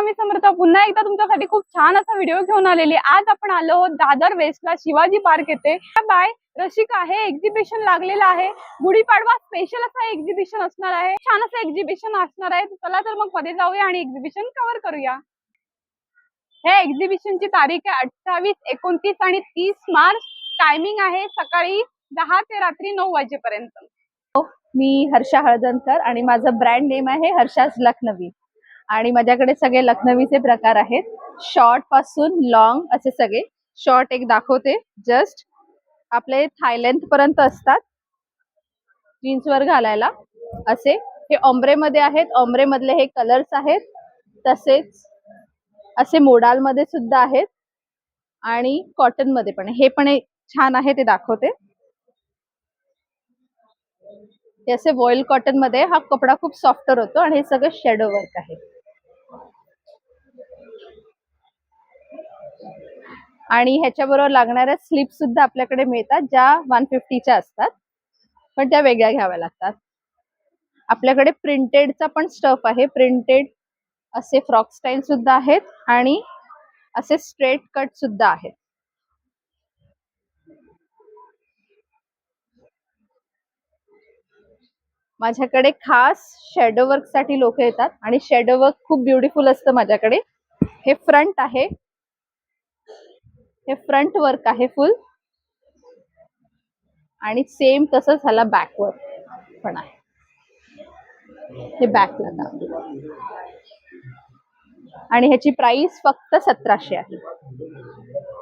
स्वामी समर्थ. पुन्हा एकदा तुमच्यासाठी खूप छान असा व्हिडिओ घेऊन आलेली आज आपण आलो दादर वेस्टला. शिवाजी पार्क येथे. बाय. रशिका हे एक्झिबिशन लागलेलं आहे. गुढीपाडवा स्पेशल असं एक्झिबिशन असणार आहे. छान असं एक्झिबिशन असणार आहे. चला तर मग मध्ये जाऊया आणि एक्झिबिशन कव्हर करूया. ह्या एक्झिबिशनची तारीख आहे अठ्ठावीस एकोणतीस आणि तीस मार्च. टायमिंग आहे सकाळी दहा ते रात्री नऊ वाजेपर्यंत. मी हर्षा हळदणकर आणि माझं ब्रँड नेम आहे हर्षाज लखनवी. आणि माझ्याकडे सगळे लखनवीचे प्रकार आहेत. शॉर्टपासून लॉंग असे सगळे. शॉर्ट एक दाखवते. जस्ट आपले थायलँड पर्यंत असतात. जीन्सवर घालायला. असे. हे ऑम्ब्रे मध्ये आहेत. ऑम्ब्रे मधले हे कलर्स आहेत. तसेच असे मोडाल मध्ये सुद्धा आहेत. आणि कॉटनमध्ये पण. हे पण एक छान आहे ते दाखवते. हे असे वॉइल कॉटनमध्ये हा कपडा खूप सॉफ्टर होतो आणि हे सगळं शेडो वर्क आहे. आणि ह्याच्याबरोबर लागणाऱ्या स्लिप सुद्धा आपल्याकडे मिळतात ज्या वन फिफ्टीच्या असतात पण त्या वेगळ्या घ्याव्या लागतात. आपल्याकडे प्रिंटेडचा पण स्टफ आहे. प्रिंटेड असे फ्रॉक स्टाईल सुद्धा आहेत आणि असे स्ट्रेट कट सुद्धा आहेत. माझ्याकडे खास शॅडो वर्कसाठी लोक येतात आणि शॅडो वर्क खूप ब्युटिफुल असतं माझ्याकडे. हे फ्रंट आहे. हे फ्रंट वर्क आहे फुल आणि सेम तसंच ह्याला बॅक वर्क पण आहे. हे बॅकला काम. आणि ह्याची प्राइस फक्त सतराशे आहे.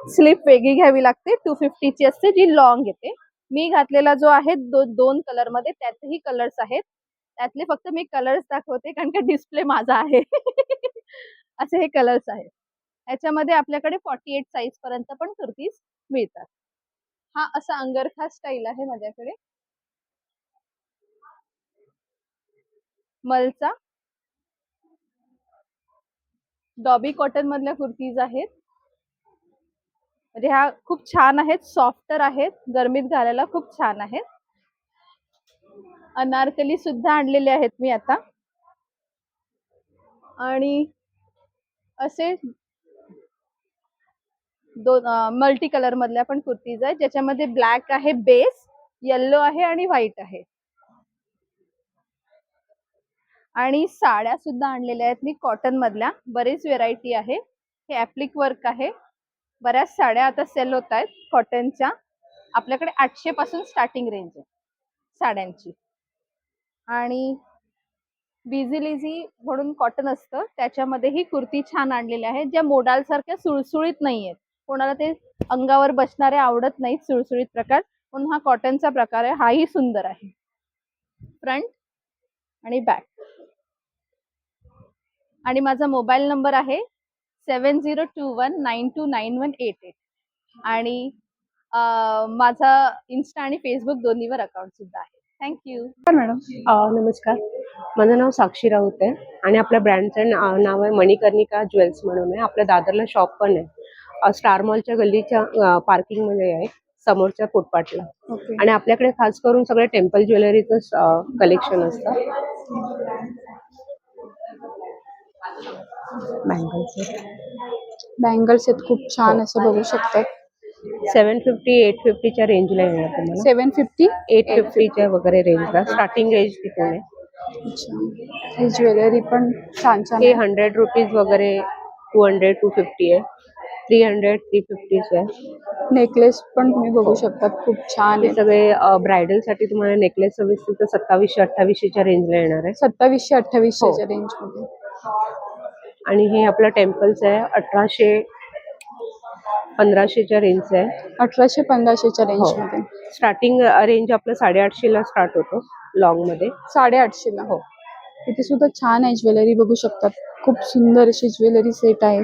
स्लीप वेगळी घ्यावी लागते टू फिफ्टीची असते जी लॉंग येते. मी घातलेला जो आहे दो, दोन कलरमध्ये त्यातही कलर्स आहेत. त्यातले फक्त मी कलर्स दाखवते कारण का डिस्प्ले माझा आहे. असे हे कलर्स आहेत. याच्यामध्ये आपल्याकडे फॉर्टी एट साईज पर्यंत पण कुर्तीज मिळतात. हा असा अंगरखा स्टाईल आहे माझ्याकडे. मलचा. डॉबी कॉटन मधल्या कुर्तीज आहेत. म्हणजे ह्या खूप छान आहेत सॉफ्टर आहेत गरमीत घालायला खूप छान आहेत. अनारकली सुद्धा आणलेले आहेत मी आता. आणि असे दोन मल्टी कलर मधल्या पण कुर्तीज आहेत. ज्याच्यामध्ये ब्लॅक आहे बेस येल्लो आहे आणि व्हाईट आहे. आणि साड्या सुद्धा आणलेल्या आहेत मी कॉटन मधल्या. बरीच व्हेरायटी आहे. हे ऍप्लिक वर्क आहे. बऱ्याच साड्या आता सेल होत आहेत कॉटनच्या आपल्याकडे आठशे पासून स्टार्टिंग रेंज आहे साड्यांची. आणि बिझी लिझी म्हणून कॉटन असतं. त्याच्यामध्ये ही कुर्ती छान आणलेल्या आहेत ज्या मोडालसारख्या सुळसुळीत नाही आहेत कोणाला ते अंगावर बसणारे आवडत नाहीत सुळसुळीत प्रकार म्हणून हा कॉटनचा प्रकार आहे. हाही सुंदर आहे. फ्रंट आणि बॅक आणि माझा मोबाईल नंबर आहे seven zero two one nine two nine one eight eight आणि अं, माझा इन्स्टा आणि फेसबुक दोन्हीवर अकाउंट सुद्धा आहे. थँक्यू मॅडम नमस्कार माझं नाव साक्षी राऊत आहे आणि आपल्या ब्रँडचं नाव आहे मणिकर्णिका ज्वेल्स म्हणून आहे. आपल्या दादरला शॉप पण आहे. स्टार मॉलच्या गल्लीच्या पार्किंगमध्ये आहे समोरच्या फुटपाथला. आणि आपल्याकडे खास करून सगळे टेम्पल ज्वेलरीचं कलेक्शन असतं. बँगल्स बँगल्स आहेत खूप छान असं बघू शकतात सेवन फिफ्टी एट फिफ्टीच्या रेंजला येणार तुम्हाला. सेवन फिफ्टी? एट फिफ्टीच्या वगैरे रेंजला स्टार्टिंग रेंज तिथून आहे ही ज्वेलरी पण छान छान हे आहे. हंड्रेड रुपीज वगैरे टू हंड्रेड टू फिफ्टी आहे. थ्री हंड्रेड थ्री फिफ्टीच आहे नेकलेस पण तुम्ही बघू शकतात खूप छान हे आहे. सगळे ब्रायडलसाठी तुम्हाला नेकलेस सर्विस तर सत्तावीसशे अठ्ठावीसशेच्या रेंजला येणार आहे. सत्तावीसशे अठ्ठावीसशेच्या हो. रेंजमध्ये. आणि हे आपलं टेम्पल्स आहे अठराशे पंधराशेच्या रेंजचं आहे. अठराशे पंधराशेच्या रेंज हो. मध्ये. स्टार्टिंग रेंज आपलं साडेआठशेला स्टार्ट होतो लॉंगमध्ये. साडेआठशे ला. हो. इथे सुद्धा छान आहे ज्वेलरी बघू शकतात. खूप सुंदर अशी ज्वेलरी सेट आहे.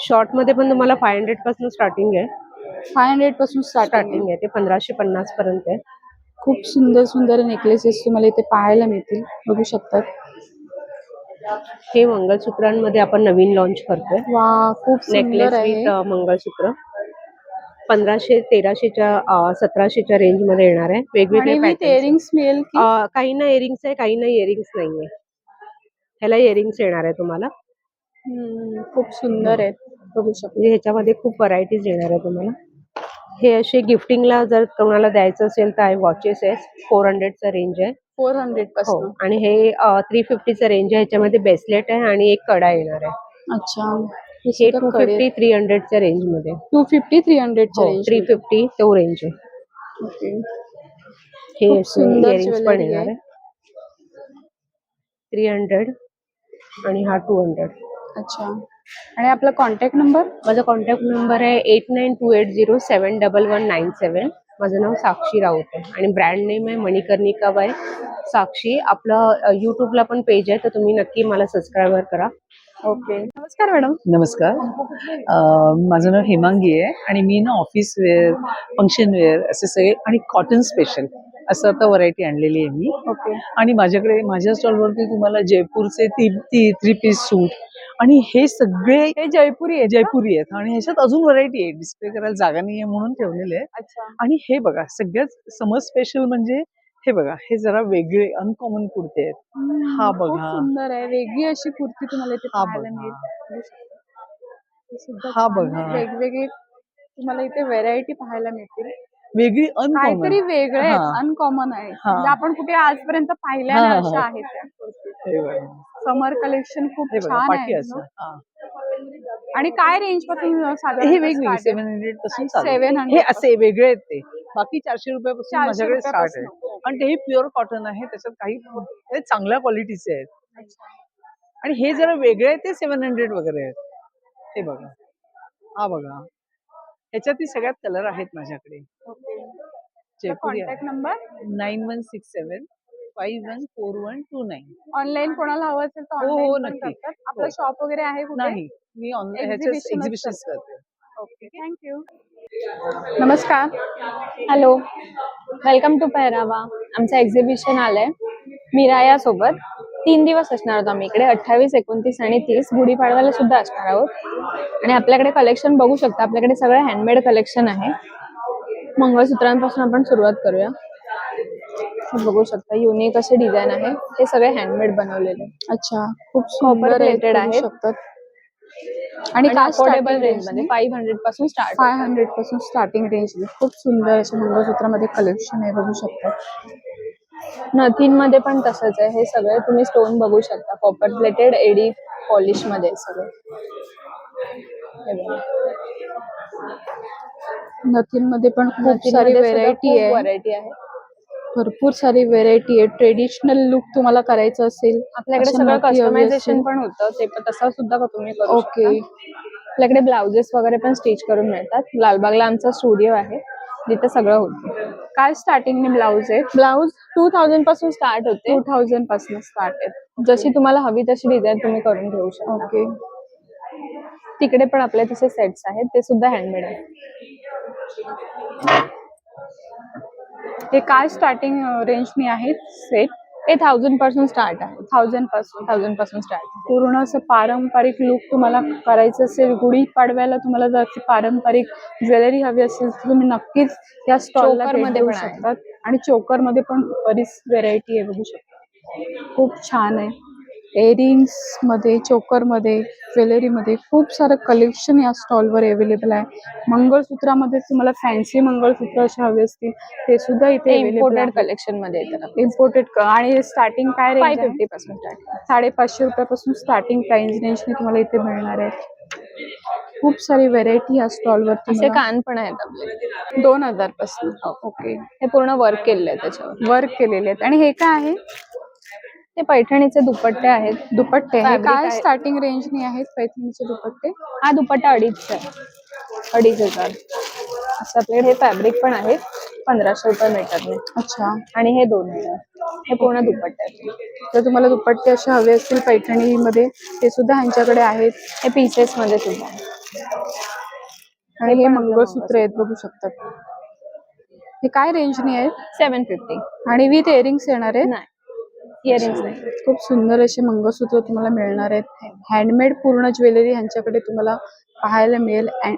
शॉर्टमध्ये पण तुम्हाला फाय हंड्रेडपासून स्टार्टिंग आहे. फाय हंड्रेडपासून स्टार्टिंग आहे. ते पंधराशे पन्नास पर्यंत आहे. खूप सुंदर सुंदर नेकलेसेस तुम्हाला इथे पाहायला मिळतील. बघू शकतात. हे मंगळसूत्रांमध्ये आपण नवीन लॉन्च करतोय. वा खूप नेकलेस विथ मंगळसूत्र. पंधराशे तेराशेच्या सतराशेच्या रेंजमध्ये येणार आहे. वेगवेगळे. इयरिंग्स मिळेल काही ना इयरिंग्स आहे काही ना इयरिंग्स नाहीये. ह्याला इयरिंग्स येणार आहे तुम्हाला. खूप सुंदर आहेत. बघू शकतो. म्हणजे ह्याच्यामध्ये खूप व्हरायटीज येणार आहे तुम्हाला. हे असे गिफ्टिंगला जर कोणाला द्यायचं असेल तर वॉचेस आहेत. फोर हंड्रेडचा रेंज आहे. फोर हंड्रेड हो पासून. आणि हे थ्री फिफ्टीचं रेंज आहे. ह्याच्यामध्ये बेसलेट आहे आणि एक कडा येणार आहे. अच्छा. हे टू फिफ्टी थ्री हंड्रेडच्या रेंजमध्ये. टू फिफ्टी थ्री हंड्रेडच्या रेंज थ्री फिफ्टी तो रेंज आहे. हे सुंदर पण येणार. आहे. थ्री हंड्रेड आणि हा टू हंड्रेड अच्छा. आणि आपला कॉन्टॅक्ट नंबर माझा कॉन्टॅक्ट नंबर आहे eight nine two eight zero seven double one nine seven माझं नाव साक्षी राऊत आहे. आणि ब्रँड नेम आहे मणिकर्णिका बाय साक्षी. आपलं यूट्यूबला पण पेज आहे तर तुम्ही नक्की मला सबस्क्राईबर करा. ओके नमस्कार मॅडम नमस्कार. अं, माझं नाव हेमांगी आहे आणि मी ना ऑफिस वेअर फंक्शन वेअर असे सगळे आणि कॉटन स्पेशल असं आता व्हरायटी आणलेली आहे मी. ओके आणि माझ्याकडे माझ्या स्टॉलवरती तुम्हाला जयपूरचे ती ती थ्री पीस सूट आणि हे सगळे हे जयपुरी आहे जयपुरी आहेत. आणि ह्याच्यात अजून व्हरायटी आहे. डिस्प्ले करायला जागा नाही आहे म्हणून ठेवलेले आणि हे बघा सगळ्यात समर स्पेशल म्हणजे हे बघा हे जरा वेगळे अनकॉमन कुर्ते आहेत. हा बघा. सुंदर आहे. वेगळी अशी कुर्ती तुम्हाला इथे हा पाहायला शकता. हे हा बघा. वेगवेगळे तुम्हाला इथे व्हेरायटी पाहायला मिळतील. वेगळी काहीतरी वेगळे आहेत. अनकॉमन आहे. म्हणजे आपण कुठे आजपर्यंत पाहिल्या अशा. आहेत समर कलेक्शन खूप छान आहे. आणि काय रेंजपासून हे वेगवेगळे सेव्हन हंड्रेडपासून. 700 हे असे वेगळे आहेत ते. बाकी चारशे रुपयापासून 400 माझ्याकडे स्टार्ट आहे. आणि ते प्युअर कॉटन आहे. त्याच्यात काही चांगल्या क्वालिटीचे आहेत. आणि हे जरा वेगळे आहेत ते सेव्हन हंड्रेड वगैरे आहेत. हे बघा. हा बघा. ह्याच्यातही सगळ्यात कलर आहेत माझ्याकडे. Jaipuri number nine one six seven five one four one two nine online कोणाला हवं असेल तर हो, हो, पण नक्की. करतात. आपलं हो. शॉप वगैरे आहे कुठे? नाही मी ऑनलाईन Exhibition एक्झिबिशन करते. करते ओके थँक्यू नमस्कार. हॅलो वेलकम टू पेहरावा आमचं एक्झिबिशन आलंय. मीराया सोबत तीन दिवस असणार आहोत आम्ही इकडे. अठ्ठावीस एकोणतीस आणि तीस. गुढीपाडव्याला सुद्धा असणार आहोत. आणि आपल्याकडे कलेक्शन बघू शकता. आपल्याकडे सगळं हँडमेड कलेक्शन आहे. मंगळसूत्रांपासून आपण सुरुवात करूया. हे बघू शकता युनिक असे डिझाईन आहे. हे सगळे हँडमेड बनवलेले. अच्छा खूप सुंदर आहेत. शकतात. आणि काय अफोर्डेबल रेंजमध्ये? फाईव्ह हंड्रेडपासून स्टार्ट फाय हंड्रेडपासून स्टार्टिंग रेंज खूप सुंदर असे मंगळसूत्रामध्ये कलेक्शन आहे बघू शकता. नथीन मध्ये पण तसंच आहे. हे सगळे तुम्ही स्टोन बघू शकता. कॉपर प्लेटेड एडी पॉलिशमध्ये आहे सगळे. नथीन मध्ये पण खूप सारी व्हेरायटी आहे. व्हरायटी आहे. भरपूर सारी व्हेरायटी आहे. ट्रेडिशनल लुक तुम्हाला करायचं असेल आपल्याकडे सगळं कस्टमायझेशन. पण होतं ते पण तसं सुद्धा तुम्ही करू ओके. आपल्याकडे ब्लाउजेस वगैरे पण स्टिच करून मिळतात. लालबागला आमचा स्टुडिओ आहे. जिथे सगळं होतं. काय स्टार्टिंग ब्लाऊज आहे ब्लाऊज टू थाउजंडपासून स्टार्ट होते. टू थाउजंडपासून स्टार्ट आहे जशी तुम्हाला हवी तशी डिझाईन तुम्ही करून घेऊ शकता. ओके तिकडे पण आपले तसे सेट्स आहेत. ते सुद्धा हँडमेड आहे हे काय स्टार्टिंग रेंजनी आहेत सेट ते थाउजंडपासून स्टार्ट आहे. थाउजंडपासून थाउजंडपासून स्टार्ट पूर्ण असं पारंपरिक लुक तुम्हाला करायचं असेल गुढी पाडव्याला तुम्हाला जर पारंपरिक ज्वेलरी हवी असेल तर तुम्ही नक्कीच या स्टॉलला Choker मध्ये आहे. शकतात. आणि चोकरमध्ये पण बरीच व्हेरायटी आहे बघू शकता. खूप छान आहे. एअरिंग्समध्ये चोकरमध्ये ज्वेलरी मध्ये खूप सारं कलेक्शन या स्टॉलवर अवेलेबल आहे. मंगळसूत्रामध्ये तुम्हाला फॅन्सी मंगळसूत्र असे हवे असतील ते सुद्धा इथे इम्पोर्टेड इम्पोर्टेड कलेक्शनमध्ये येतात इम्पोर्टेड आणि स्टार्टिंग काय फाय फिफ्टी पासून साडेपाचशे रुपयापासून स्टार्टिंग प्राइस रेंजने तुम्हाला इथे मिळणार आहे. खूप सारी व्हेरायटी या स्टॉलवर असे कान पण आहेत आपले. दोन हजारपासून ओके हे पूर्ण वर्क केलेलं आहे त्याच्यावर. वर्क केलेले आहेत. आणि हे काय आहे? ते पैठणीचे दुपट्टे आहेत. दुपट्टे? हे Fabric काय आहे. स्टार्टिंग रेंजने आहेत पैठणीचे दुपट्टे? हा दुपट्टा अडीचचा आहे. अडीच हजार. असं आपल्याकडे हे फॅब्रिक पण आहे पंधराशे रुपये मीटरने. अच्छा. आणि हे दोन हजार. हे पूर्ण दुपट्टे आहेत. जर तुम्हाला दुपट्टे असे हवे असतील पैठणीमध्ये ते सुद्धा ह्यांच्याकडे आहेत. हे पीसेस मध्ये सुद्धा आहे. आणि हे मंगळसूत्र आहेत बघू शकतात हे काय रेंजने आहेत? सेवन फिफ्टी आणि विथ इयरिंग्स येणार आहेत? नाही. इयरिंग्स खूप सुंदर असे मंगळसूत्र तुम्हाला मिळणार आहेत. हँडमेड पूर्ण ज्वेलरी ह्यांच्याकडे तुम्हाला पाहायला मिळेल. अँड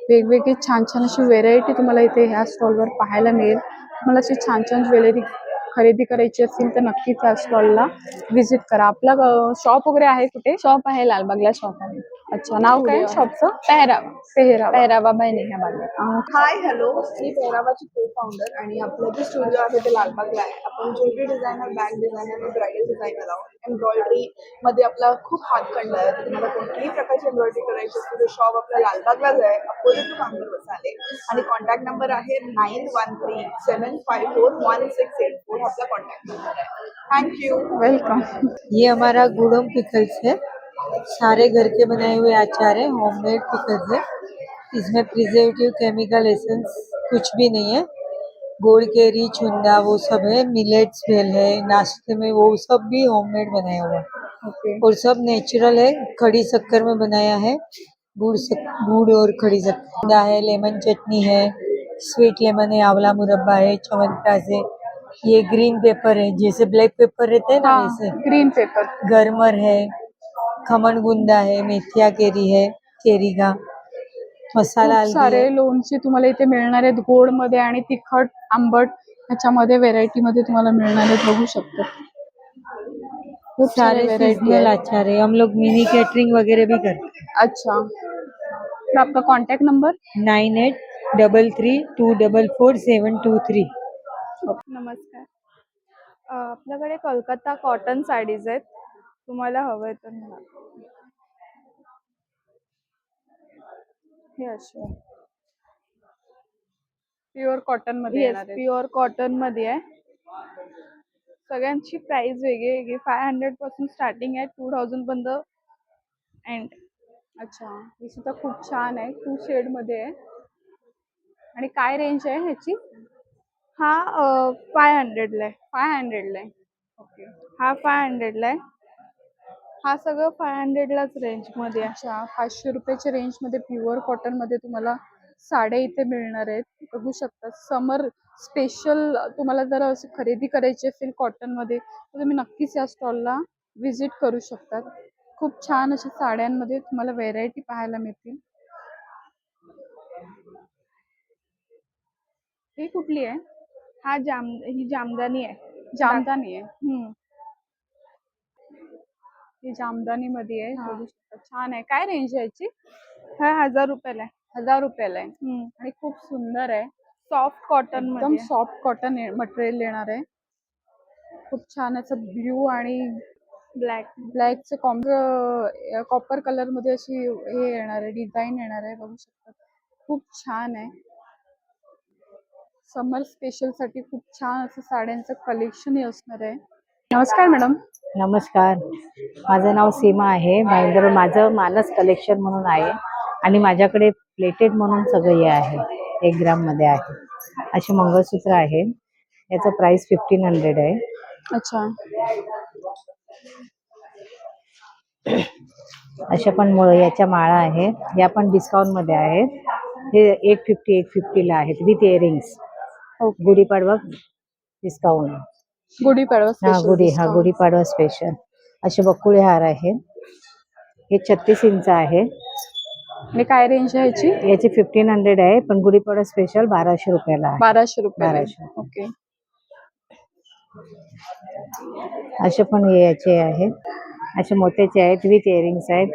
वेगवेगळी छान छान अशी व्हेरायटी तुम्हाला इथे ह्या स्टॉलवर पाहायला मिळेल. तुम्हाला अशी छान छान ज्वेलरी खरेदी करायची असेल तर नक्की त्या स्टॉलला व्हिजिट करा. आपलं शॉप वगैरे आहे कुठे? शॉप आहे लालबागला शॉप आहे. अच्छा नाव काय शॉपचं Pehrava. Pehrava. Pehrava by Neha Bagle. Hi hello मी पेहरावाची को फाउंडर आणि आपलं जे स्टुडिओ आहे ते लालबागला आहे. आपण ज्वेलरी डिझायनर बॅग डिझायनर आणि ब्रायडल डिझायनर आहोत. एम्ब्रॉयडरी मध्ये आपला खूप हातखंड आहे. तर तुम्हाला कोणतीही प्रकारची एम्ब्रॉयडरी करायची असेल तर शॉप आपल्या लालबागलाच आहे. अपोजिट टू कांबूर बसाले आणि कॉन्टॅक्ट नंबर आहे nine one three seven five four one six eight four contact आहे थँक्यू वेलकम ये हमारा गुड़म पिकल्स है। सारे घर के बनाए हुए अचार है होममेड पिकल्स है। इसमें प्रिजर्वेटिव केमिकल एसेंस कुछ भी नहीं है। गोड़ केरी चुंदा वो सब है। मिलेट्स भेल है। नाश्ते में वो सब भी होममेड बनाया हुआ है। ओके और सब नेचुरल है। खड़ी शक्कर में बनाया है। गुड़ से गुड़ और खड़ी शक्कर। है लेमन चटनी है। स्वीट लेमन है आंवला मुरब्बा है चवनप्राश है। ये ग्रीन पेपर है जैसे ब्लैक पेपर रहते हैं ना वैसे। ग्रीन पेपर गरमर है खमण गुंदा है मेथिया केरी है केरी का मसाला हल्दी सारे है। लोणचे तुम्हाला इथे मिळणार आहेत गोडमध्ये आणि तिखट आंबट ह्याच्यामध्ये व्हेरायटी मध्ये तुम्हाला मिळणार आहेत बघू शकता. खूप सारे सारे व्हेरायटी सीजनल अचार है हम लोग मिनी कैटरिंग वगैरह भी करते अच्छा. तर आपका कॉन्टॅक्ट नंबर हैं nine eight double three two double four seven two three. नमस्कार. अ, आपल्याकडे कलकत्ता कॉटन साडीज आहेत. तुम्हाला हवंय तर हे असे. प्युअर कॉटनमध्ये. प्युअर कॉटनमध्ये आहे. सगळ्यांची प्राइस वेगळी वेगळी. फाय हंड्रेडपासून स्टार्टिंग आहे टू थाउजंड पर्यंत एंड अच्छा. ही सुद्धा खूप छान आहे. टू शेडमध्ये आहे. आणि काय रेंज आहे ह्याची? हा फाय हंड्रेडला आहे. फाय हंड्रेडला आहे. ओके हा फाय हंड्रेडला आहे. हा सगळं फाय हंड्रेडलाच रेंजमध्ये आहे. अच्छा. पाचशे रुपयाच्या रेंजमध्ये प्युअर कॉटनमध्ये तुम्हाला साड्या इथे मिळणार आहेत. बघू शकता. समर स्पेशल तुम्हाला जर असं खरेदी करायची असेल कॉटनमध्ये तर तुम्ही नक्कीच या स्टॉलला व्हिजिट करू शकतात. खूप छान अशा साड्यांमध्ये तुम्हाला व्हेरायटी पाहायला मिळतील. ही कुठली आहे? हा जाम ही जामदानी आहे. जामदानी आहे. हम्म. ही जामदानी मध्ये आहे बघू शकता. छान आहे. काय रेंज आहे याची? हा हजार रुपयाला आहे. हजार रुपयाला आहे. हम्म. आणि खूप सुंदर आहे. सॉफ्ट कॉटन एकदम मध्ये सॉफ्ट कॉटन मटेरियल येणार आहे. खूप छान असं ब्ल्यू आणि ब्लॅक ब्लॅकचे कॉम कॉपर कलरमध्ये अशी हे येणार आहे. डिझाईन येणार आहे. बघू शकता. खूप छान आहे. समर स्पेशलसाठी खूप छान असं साड्यांचं कलेक्शन असणार आहे. नमस्कार मॅडम नमस्कार. माझं नाव सीमा आहे. भाईंदर माझं मानस कलेक्शन म्हणून आहे आणि माझ्याकडे प्लेटेड म्हणून सगळं हे आहे. एक ग्राममध्ये आहे. असे मंगळसूत्र आहे. याचं प्राइस फिफ्टीन हंड्रेड आहे. अच्छा. अशा पण याच्या माळा आहेत. या पण डिस्काउंटमध्ये आहेत. हे एट फिफ्टी एट फिफ्टीला आहेत with earrings Gudi Padwa discount Gudi Padwa हा special गुढी हा discount. गुढीपाडवा स्पेशल असे बकुळे हार आहेत. हे छत्तीस इंच आहे. आणि काय रेंज आहे याची? याची फिफ्टीन हंड्रेड आहे पण गुढीपाडवा स्पेशल बाराशे रुपयाला आहे. बाराशे रुपये बाराशे. ओके असे पण हे याचे आहेत असे मोत्याचे आहेत विथ इयरिंग्स आहेत.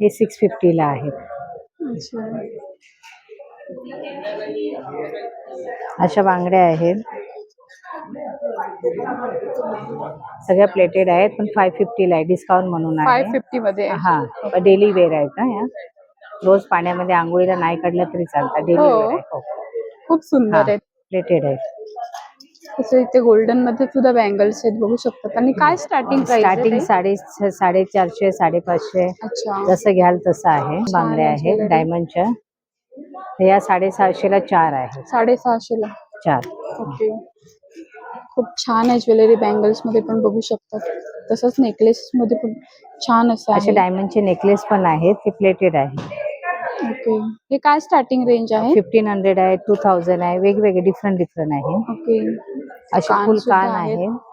हे सिक्स फिफ्टीला आहेत. अच्छा. अशा बांगड्या आहेत. सगळ्या प्लेटेड आहेत पण फाय फिफ्टीला आहे डिस्काउंट म्हणून फाय आहे फिफ्टी मध्ये आहे. हा डेली वेअर आहेत ना या. रोज पाण्यामध्ये आंघोळीला नाही काढलं तरी चालतं डेली हो. वेअर आहे. खूप सुंदर आहेत. प्लेटेड आहेत. तसं इथे गोल्डनमध्ये सुद्धा बँगल्स आहेत बघू शकतात आणि काय स्टार्टिंग स्टार्टिंग साडे साडेचारशे साडेपाचशे. अच्छा. जसं घ्याल तसं आहे. बांगड्या आहे आहेत. डायमंडच्या या साडेसहाशेला चार आहेत साडेसहाशे ला. चार. ओके. खूप छान आहे ज्वेलरी बँगल्समध्ये पण बघू शकतात तसंच नेकलेस मध्ये पण छान असं असे आहे. डायमंडचे नेकलेस पण आहेत ते प्लेटेड आहे. ओके. हे काय स्टार्टिंग रेंज आहे? फिफ्टीन हंड्रेड आहे टू थाउजंड आहे वेगवेगळे डिफरंट डिफरंट आहे. ओके. असे कान फुल सुद्धा कान आहेत. आहे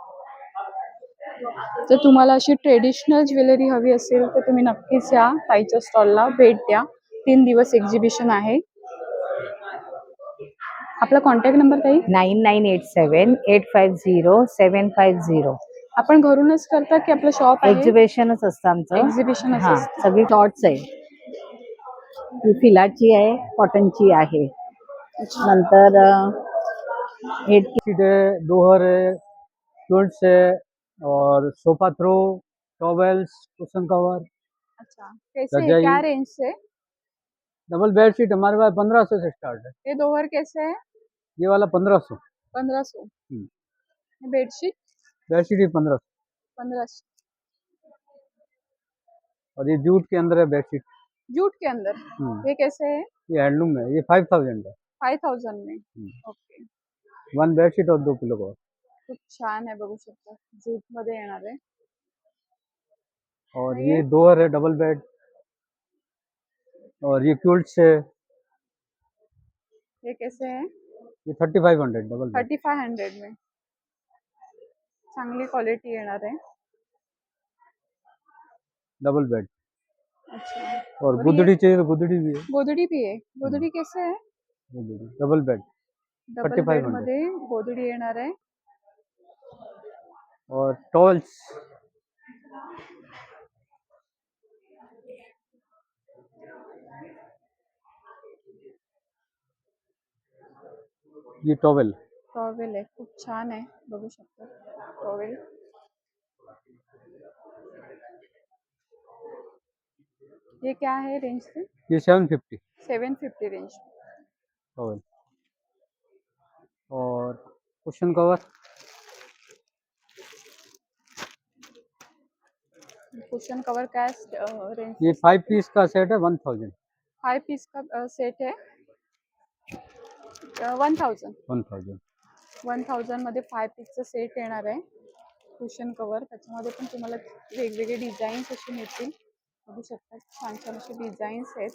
जर तुम्हाला अशी ट्रेडिशनल ज्वेलरी हवी असेल तर तुम्ही नक्कीच या ताईच्या स्टॉलला भेट द्या. तीन दिवस एक्झिबिशन आहे आपला कॉन्टॅक्ट नंबर काही nine nine eight seven eight five zero seven five zero आपण घरूनच करता की आपलं शॉप एक्झिबिशनच असतं आमचं एक्झिबिशन हा सगळी शॉर्ट्स आहे ही फिलाची आहे कॉटनची आहे नंतर हेड हे बेडशीट है है है और sofa throw towels cushion cover अच्छा कैसे क्या रेंज से डबल बेड बेडशीट हमारे पास पंद्रह सौ से स्टार्ट है। ये दोहर कैसे है? ये वाला पंद्रह सौ। पंद्रह सौ। हम्म। बेडशीट बेडशीट ही पंद्रह सौ। पंद्रह सौ। और ये जूट के अंदर है बेडशीट जूट के अंदर? हम्म, ये कैसे है? ये हैंडलूम है। ये फाइव थाउज़ेंड है। फाइव थाउज़ेंड में? हम्म। ओके। वन बेडशीट और दो पिलो कवर। खूप छान आहे बघू शकता जूट मध्ये येणार आहे और ये दोहर है डबल बेड। और ये क्विल्ट्स है। ये कैसे है? ये thirty five hundred double thirty five hundred में। चांगली क्वालिटी येणार आहे। डबल बेड अच्छा। और और ये- गुदड़ी चाहिए तो गुदड़ी भी है। गोदडी भी आहे गोदडी कैसे आहे गुदड़ी। डबल बेड डबल 3500 बेड मध्ये गोदडी येणार आहे। और टॉवेल्स ये टॉवेल? टॉवेल आहे खूप छान आहे बघू शकता. टॉवेल. ये क्या है रेंज से? ये seven fifty seven fifty range towel. और कुशन कवर कुशन कवर का रेंज ये फाइव पीस का सेट है वन थाउज़ेंड फाइव पीस का सेट आहे one thousand one thousand one थाउजंडमध्ये five पीसचं सेट येणार आहे. कुशन कवर त्याच्यामध्ये पण तुम्हाला वेगवेगळे डिझाईन्स असे मिळतील. बघू शकता छान छान असे डिझाईन्स आहेत.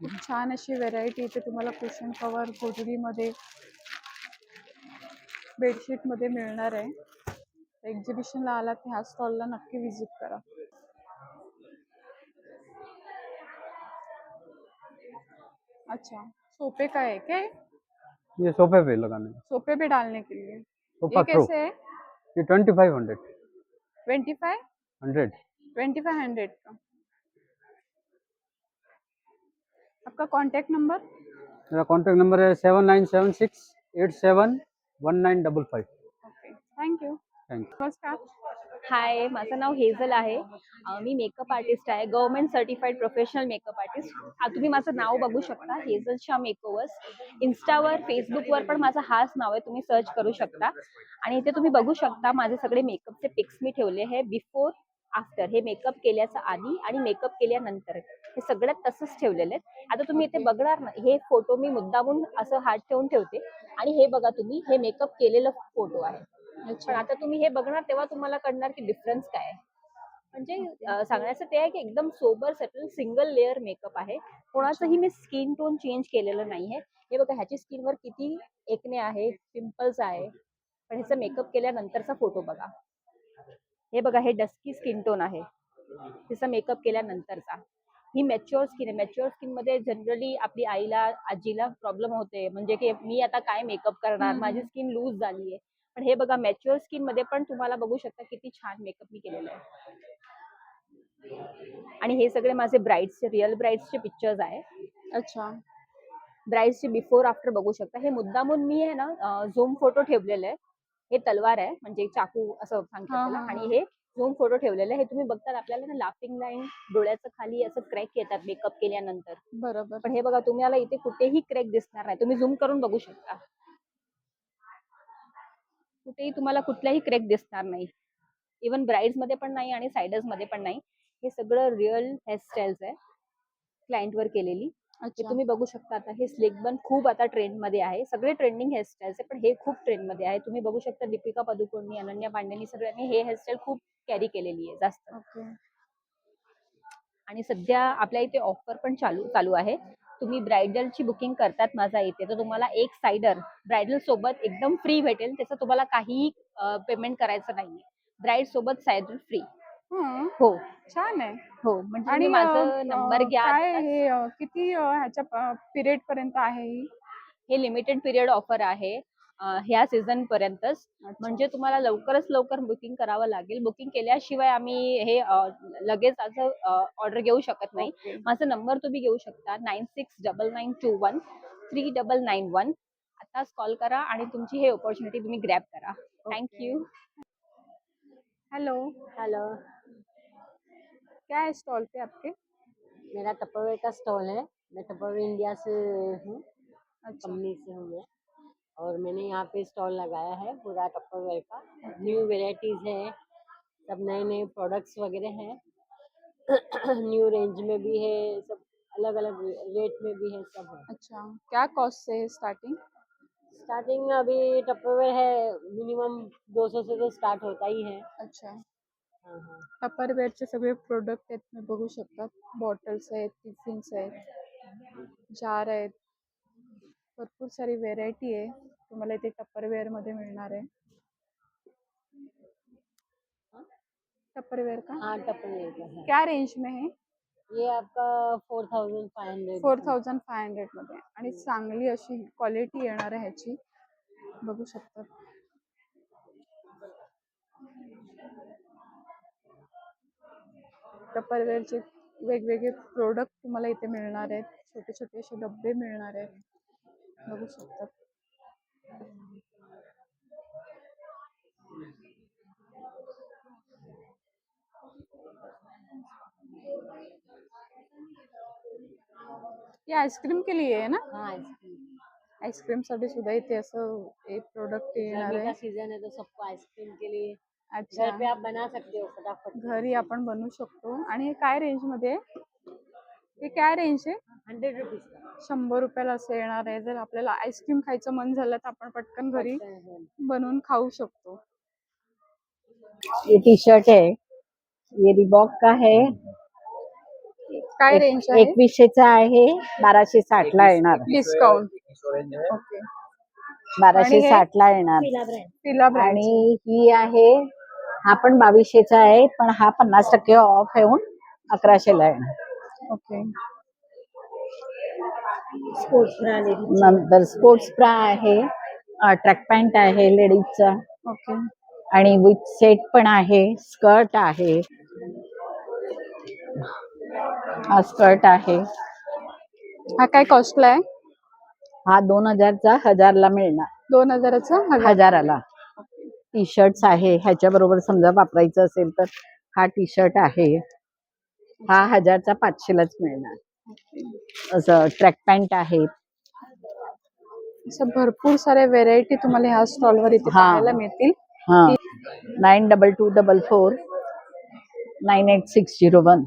खूप छान अशी व्हेरायटी इथे तुम्हाला कुशन कवर गोधडीमध्ये बेडशीटमध्ये मिळणार आहे. एक्झिबिशनला आलात ह्या स्टॉलला नक्की व्हिजिट करा. अच्छा सोफे का है क्या ये? ये सोफे पे लगाने सोफे पे डालने के लिए। सोफा ये कैसे है? ये twenty five hundred twenty five hundred twenty five hundred का। आपका कांटेक्ट नंबर मेरा कॉन्टैक्ट नंबर है seven nine seven six eight seven one nine double five okay thank you thank you नमस्कार। हाय माझं नाव हेझल आहे. मी मेकअप आर्टिस्ट आहे. Government certified professional makeup artist हा तुम्ही माझं नाव बघू शकता. हेझल शाह मेकओवर्स इन्स्टावर फेसबुकवर पण माझं हाच नाव आहे. तुम्ही सर्च करू शकता. आणि इथे तुम्ही बघू शकता माझे सगळे मेकअपचे पिक्स मी ठेवले हे बिफोर आफ्टर हे मेकअप केल्याचं आधी आणि मेकअप केल्यानंतर. हे सगळ्यात तसंच ठेवलेले आहेत. आता तुम्ही इथे बघणार ना हे फोटो मी मुद्दामून असं हात ठेवून ठेवते. आणि हे बघा तुम्ही हे मेकअप केलेलं फोटो आहे. पण आता तुम्ही हे बघणार तेव्हा तुम्हाला कळणार की डिफरन्स काय आहे. म्हणजे सांगण्याचं ते आहे की एकदम sober settle single layer makeup आहे. कोणाचंही मी स्किन टोन चेंज केलेलं नाहीये. हे बघा ह्याची स्किनवर किती एकने आहे पिंपल्स आहे. पण ह्याचा मेकअप केल्यानंतरचा फोटो बघा. हे बघा हे डस्की स्किन टोन आहे. तिचा मेकअप केल्यानंतरचा. ही मॅच्युअर स्किन आहे. मॅच्युअर स्किनमध्ये जनरली आपली आईला आजीला प्रॉब्लेम होते. म्हणजे की मी आता काय मेकअप करणार? माझी स्किन लूज झाली आहे पण हे बघा मॅच्युअर स्किनमध्ये पण तुम्हाला बघू शकता किती छान मेकअप मी केलेला आहे. आणि हे सगळे माझे ब्राईड्सचे रिअल ब्राईड्सचे पिक्चर्स आहे. अच्छा. ब्राईड्सचे बिफोर आफ्टर बघू शकता. हे मुद्दामून मी आहे ना झूम फोटो ठेवलेले आहे. हे तलवार आहे म्हणजे चाकू असं हा, आणि हे. झूम फोटो ठेवलेले आहे. हे तुम्ही बघतात आपल्याला ना लाफिंग लाईन डोळ्याचं खाली असं क्रॅक येतात मेकअप केल्यानंतर. बरोबर. पण हे बघा तुम्हाला इथे कुठेही क्रॅक दिसणार नाही. तुम्ही झूम करून बघू शकता. कुठेही तुम्हाला कुठलाही क्रॅक दिसणार नाही. इवन ब्राईड्समध्ये पण नाही आणि सायडर्समध्ये पण नाही. हे सगळं रिअल हेअरस्टाईल्स आहे. क्लायंट वर केलेली. तुम्ही बघू शकता आता हे स्लेक बन खूप आता ट्रेंडमध्ये आहे. सगळे ट्रेंडिंग हेअरस्टाईल्स आहे पण हे खूप ट्रेंडमध्ये आहे. तुम्ही बघू शकता दीपिका पदुकोणनी अनन्या पांडेनी सगळ्यांनी हे हेअरस्टाईल खूप कॅरी केलेली आहे जास्त. ओके. आणि सध्या आपल्या इथे ऑफर पण चालू चालू आहे. तुम्ही ब्रायडलची बुकिंग करतात माझा इथे तर तुम्हाला एक सायडर ब्रायडल सोबत एकदम फ्री भेटेल त्याचं तुम्हाला काहीही पेमेंट करायचं नाहीये. ब्राईड सोबत सायडर फ्री. हं, छान आहे. हो म्हणजे आणि माझा नंबर घ्या किती ह्याच्या पिरियड पर्यंत आहे ही? लिमिटेड पिरियड ऑफर आहे. ह्या सीझन पर्यंतच म्हणजे तुम्हाला लवकरच लवकर बुकिंग करावं लागेल. बुकिंग केल्याशिवाय आम्ही हे लगेच असं ऑर्डर घेऊ शकत नाही. माझा नंबर तुम्ही घेऊ शकता. Nine six double nine two one three double nine one. आताच कॉल करा आणि तुमची हे ऑपॉर्च्युनिटी तुम्ही ग्रॅब करा. थँक्यू हेलो हेलो क्या है स्टॉल पे आपके? मेरा टपरवेयर का स्टॉल है. मैं टपरवेयर इंडिया से हूँ. अच्छा. कंपनी से हूँ मैं. और मैंने यहाँ पे स्टॉल लगाया है पूरा टपरवेयर का। न्यू वेराइटीज़ है सब नए नए प्रोडक्ट्स वगैरह हैं। न्यू रेंज में भी है सब अलग अलग रेट में भी है सब है। अच्छा क्या कॉस्ट से है स्टार्टिंग? स्टार्टिंग अभी टपरवेयर है मिनिमम 200 से तो स्टार्ट होता ही है। अच्छा। हाँ हाँ। टपरवेअरचे सगळे प्रोडक्ट आहेत तुम्ही बघू शकता बॉटल्स आहेत टिफिन्स आहेत जार आहेत भरपूर सारी व्हेरायटी आहे. तुम्हाला इथे टपरवेअरमध्ये मिळणार आहे. टपरवेअर का? हाँ क्या रेंज में है? ये आपका four thousand five hundred four thousand five हंड्रेडमध्ये. आणि चांगली अशी क्वालिटी येणार आहे ह्याची. बघू शकता. टपरवेअरचे वेगवेगळे प्रोडक्ट तुम्हाला इथे मिळणार आहेत. छोटे छोटे असे डबे मिळणार आहेत. बघू शकता ये आईस्क्रीम के लिए है ना? हाँ आइसक्रीम आईस्क्रीमसाठी सुद्धा इथे असं एक प्रोडक्ट येणार गर्मी का आहे. सीजन है तो सबको आइसक्रीम के लिए अच्छा. घर पे आप बना सकते हो फटाफट. घरी आपण बनवू शकतो. आणि हे काय रेंजमध्ये आहे? हे काय रेंज आहे? हंड्रेड रुपीज शंभर रुपयाला असं येणार आहे. जर आपल्याला आईस्क्रीम खायचं मन झालं तर आपण पटकन घरी है बनवून खाऊ शकतो. ये टी शर्ट है ये रिबॉक का है काय रेंज आहे? एकवीसशेचा आहे. बाराशे साठला येणार. डिस्काउंट ओके बाराशे आणि हे? साठला येणार. पिला ब्रँड आणि ही आहे हा पण बावीसशेचा आहे पण हा पन्नास टक्के ऑफ येऊन अकराशेला येणार. ओके. नंतर स्पोर्ट्स ब्रा आहे ट्रॅक पॅन्ट आहे लेडीजचा. ओके. आणि विथ सेट पण आहे स्कर्ट आहे. हा स्कर्ट आहे. हा काय कॉस्टला आहे? हा दोन हजारचा हजारला मिळणार. दोन हजाराचा? हजार हजाराला. टी शर्ट आहे ह्याच्या बरोबर समजा वापरायचं असेल तर हा टी शर्ट आहे. हा हजारचा पाचशेलाच मिळणार. असं ट्रॅक पॅन्ट आहे. असं भरपूर साऱ्या व्हेरायटी तुम्हाला ह्या स्टॉलवर इथे हा. पाहायला मिळतील. हा. Nine double two double four nine eight six zero one